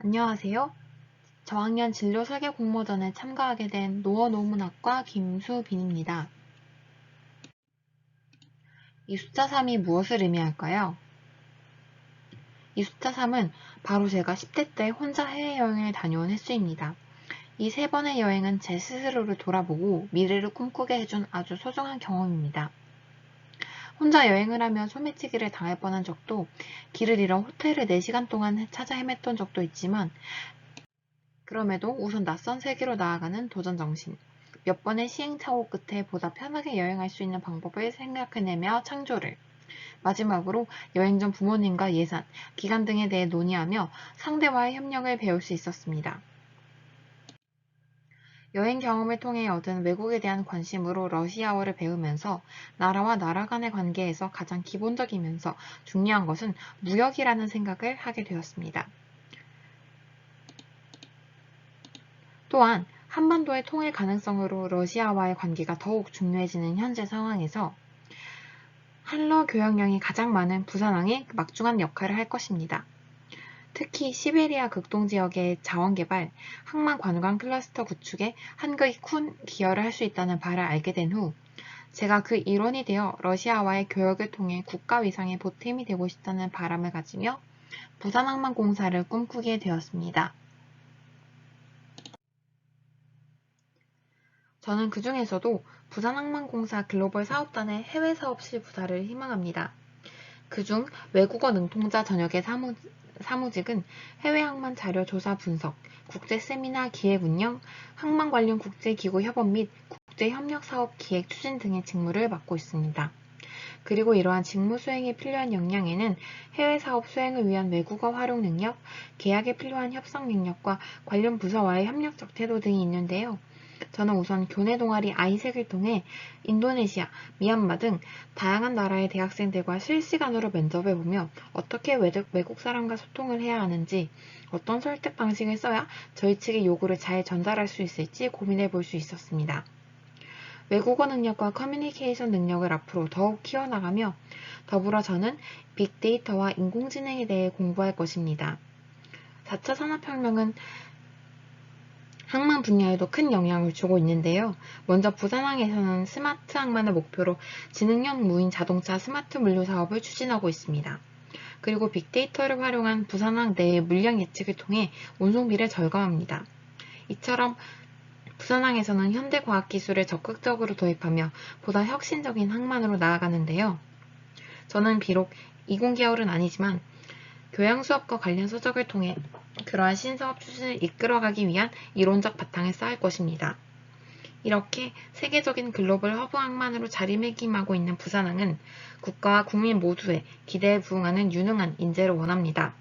안녕하세요. 저학년 진로 설계 공모전에 참가하게 된 노어노문학과 김수빈입니다. 이 숫자 3이 무엇을 의미할까요? 이 숫자 3은 바로 제가 10대 때 혼자 해외여행을 다녀온 횟수입니다. 이 세 번의 여행은 제 스스로를 돌아보고 미래를 꿈꾸게 해준 아주 소중한 경험입니다. 혼자 여행을 하며 소매치기를 당할 뻔한 적도 길을 잃어 호텔을 4시간 동안 찾아 헤맸던 적도 있지만 그럼에도 우선 낯선 세계로 나아가는 도전 정신, 몇 번의 시행착오 끝에 보다 편하게 여행할 수 있는 방법을 생각해내며 창조를 마지막으로 여행 전 부모님과 예산, 기간 등에 대해 논의하며 상대와의 협력을 배울 수 있었습니다. 여행 경험을 통해 얻은 외국에 대한 관심으로 러시아어를 배우면서 나라와 나라 간의 관계에서 가장 기본적이면서 중요한 것은 무역이라는 생각을 하게 되었습니다. 또한 한반도의 통일 가능성으로 러시아와의 관계가 더욱 중요해지는 현재 상황에서 한러 교역량이 가장 많은 부산항이 막중한 역할을 할 것입니다. 특히 시베리아 극동 지역의 자원 개발, 항만 관광 클러스터 구축에 한국이 큰 기여를 할 수 있다는 바를 알게 된 후, 제가 그 일원이 되어 러시아와의 교역을 통해 국가 위상에 보탬이 되고 싶다는 바람을 가지며 부산항만공사를 꿈꾸게 되었습니다. 저는 그 중에서도 부산항만공사 글로벌 사업단의 해외 사업실 부사를 희망합니다. 그중 외국어 능통자 전역의 사무, 사무직은 해외 항만 자료 조사 분석, 국제 세미나 기획 운영, 항만 관련 국제 기구 협업 및 국제 협력 사업 기획 추진 등의 직무를 맡고 있습니다. 그리고 이러한 직무 수행에 필요한 역량에는 해외 사업 수행을 위한 외국어 활용 능력, 계약에 필요한 협상 능력과 관련 부서와의 협력적 태도 등이 있는데요. 저는 우선 교내 동아리 아이색을 통해 인도네시아, 미얀마 등 다양한 나라의 대학생들과 실시간으로 면접을 보며 어떻게 외국 사람과 소통을 해야 하는지, 어떤 설득 방식을 써야 저희 측의 요구를 잘 전달할 수 있을지 고민해 볼 수 있었습니다. 외국어 능력과 커뮤니케이션 능력을 앞으로 더욱 키워나가며 더불어 저는 빅데이터와 인공지능에 대해 공부할 것입니다. 4차 산업혁명은 항만 분야에도 큰 영향을 주고 있는데요. 먼저 부산항에서는 스마트 항만을 목표로 지능형 무인 자동차 스마트 물류 사업을 추진하고 있습니다. 그리고 빅데이터를 활용한 부산항 내의 물량 예측을 통해 운송비를 절감합니다. 이처럼 부산항에서는 현대과학기술을 적극적으로 도입하며 보다 혁신적인 항만으로 나아가는데요. 저는 비록 이공계열은 아니지만 교양 수업과 관련 서적을 통해 그러한 신사업 추진을 이끌어가기 위한 이론적 바탕을 쌓을 것입니다. 이렇게 세계적인 글로벌 허브 항만으로 자리매김하고 있는 부산항은 국가와 국민 모두의 기대에 부응하는 유능한 인재를 원합니다.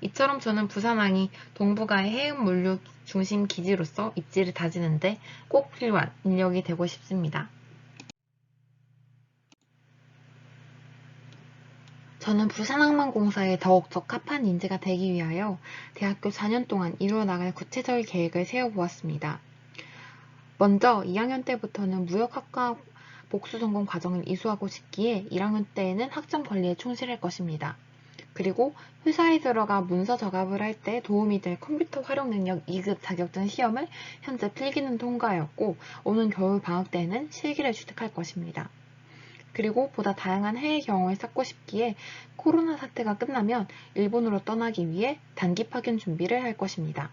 이처럼 저는 부산항이 동북아의 해운 물류 중심 기지로서 입지를 다지는데 꼭 필요한 인력이 되고 싶습니다. 저는 부산항만공사에 더욱 적합한 인재가 되기 위하여 대학교 4년 동안 이루어 나갈 구체적인 계획을 세워보았습니다. 먼저 2학년 때부터는 무역학과 복수 전공 과정을 이수하고 싶기에 1학년 때에는 학점 관리에 충실할 것입니다. 그리고 회사에 들어가 문서 작업을 할 때 도움이 될 컴퓨터 활용 능력 2급 자격증 시험을 현재 필기는 통과하였고 오는 겨울 방학 때에는 실기를 취득할 것입니다. 그리고 보다 다양한 해외 경험을 쌓고 싶기에 코로나 사태가 끝나면 일본으로 떠나기 위해 단기 파견 준비를 할 것입니다.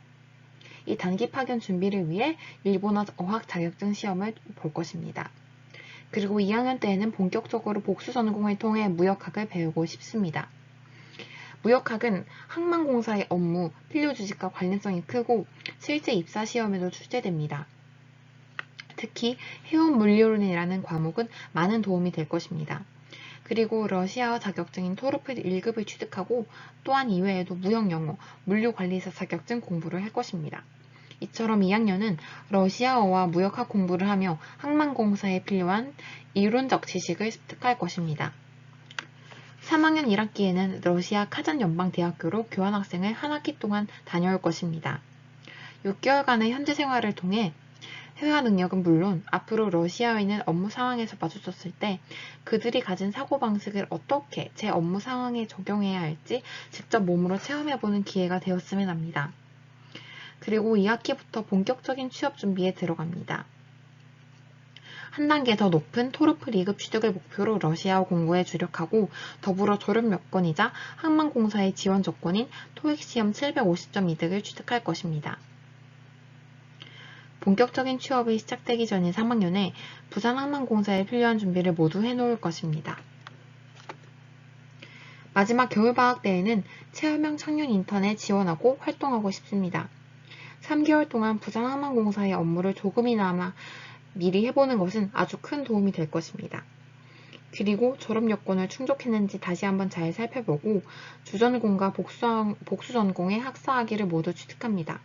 이 단기 파견 준비를 위해 일본어 어학 자격증 시험을 볼 것입니다. 그리고 2학년 때에는 본격적으로 복수 전공을 통해 무역학을 배우고 싶습니다. 무역학은 항만공사의 업무, 필요 주식과 관련성이 크고 실제 입사 시험에도 출제됩니다. 특히 해운 물리론이라는 과목은 많은 도움이 될 것입니다. 그리고 러시아어 자격증인 토르프 1급을 취득하고 또한 이외에도 무역 영어, 물류관리사 자격증 공부를 할 것입니다. 이처럼 2학년은 러시아어와 무역학 공부를 하며 항만공사에 필요한 이론적 지식을 습득할 것입니다. 3학년 1학기에는 러시아 카잔 연방대학교로 교환학생을 한 학기 동안 다녀올 것입니다. 6개월간의 현지 생활을 통해 회화 능력은 물론 앞으로 러시아인은 업무 상황에서 마주쳤을 때 그들이 가진 사고방식을 어떻게 제 업무 상황에 적용해야 할지 직접 몸으로 체험해보는 기회가 되었으면 합니다. 그리고 2학기부터 본격적인 취업 준비에 들어갑니다. 한 단계 더 높은 토르프 리급 취득을 목표로 러시아어 공부에 주력하고 더불어 졸업 여건이자 항만공사의 지원 조건인 토익 시험 750점 이득을 취득할 것입니다. 본격적인 취업이 시작되기 전인 3학년에 부산항만공사에 필요한 준비를 모두 해놓을 것입니다. 마지막 겨울방학 때에는 체험형 청년 인턴에 지원하고 활동하고 싶습니다. 3개월 동안 부산항만공사의 업무를 조금이나마 미리 해보는 것은 아주 큰 도움이 될 것입니다. 그리고 졸업 여건을 충족했는지 다시 한번 잘 살펴보고 주전공과 복수, 복수전공의 학사학위를 모두 취득합니다.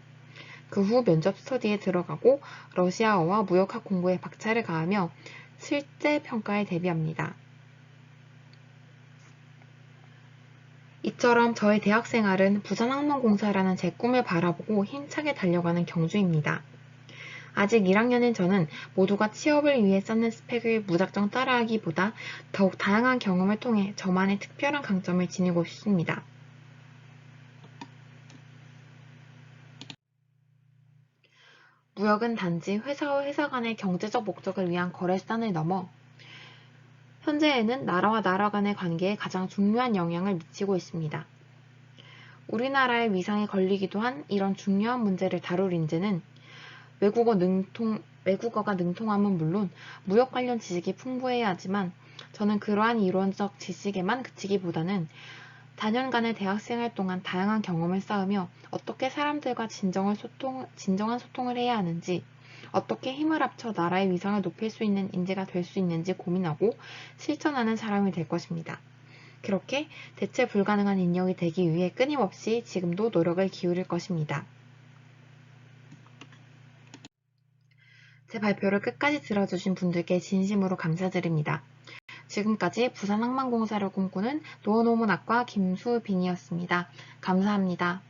그 후 면접 스터디에 들어가고 러시아어와 무역학 공부에 박차를 가하며 실제 평가에 대비합니다. 이처럼 저의 대학 생활은 부산항만공사라는 제 꿈을 바라보고 힘차게 달려가는 경주입니다. 아직 1학년인 저는 모두가 취업을 위해 쌓는 스펙을 무작정 따라하기보다 더욱 다양한 경험을 통해 저만의 특별한 강점을 지니고 싶습니다. 무역은 단지 회사와 회사 간의 경제적 목적을 위한 거래수단을 넘어 현재에는 나라와 나라 간의 관계에 가장 중요한 영향을 미치고 있습니다. 우리나라의 위상에 걸리기도 한 이런 중요한 문제를 다룰 인재는 외국어 능통, 외국어가 능통함은 물론 무역 관련 지식이 풍부해야 하지만 저는 그러한 이론적 지식에만 그치기보다는 다년간의 대학생활 동안 다양한 경험을 쌓으며 어떻게 사람들과 진정을 소통, 진정한 소통을 해야 하는지, 어떻게 힘을 합쳐 나라의 위상을 높일 수 있는 인재가 될 수 있는지 고민하고 실천하는 사람이 될 것입니다. 그렇게 대체 불가능한 인력이 되기 위해 끊임없이 지금도 노력을 기울일 것입니다. 제 발표를 끝까지 들어주신 분들께 진심으로 감사드립니다. 지금까지 부산항만공사를 꿈꾸는 노원호문학과 김수빈이었습니다. 감사합니다.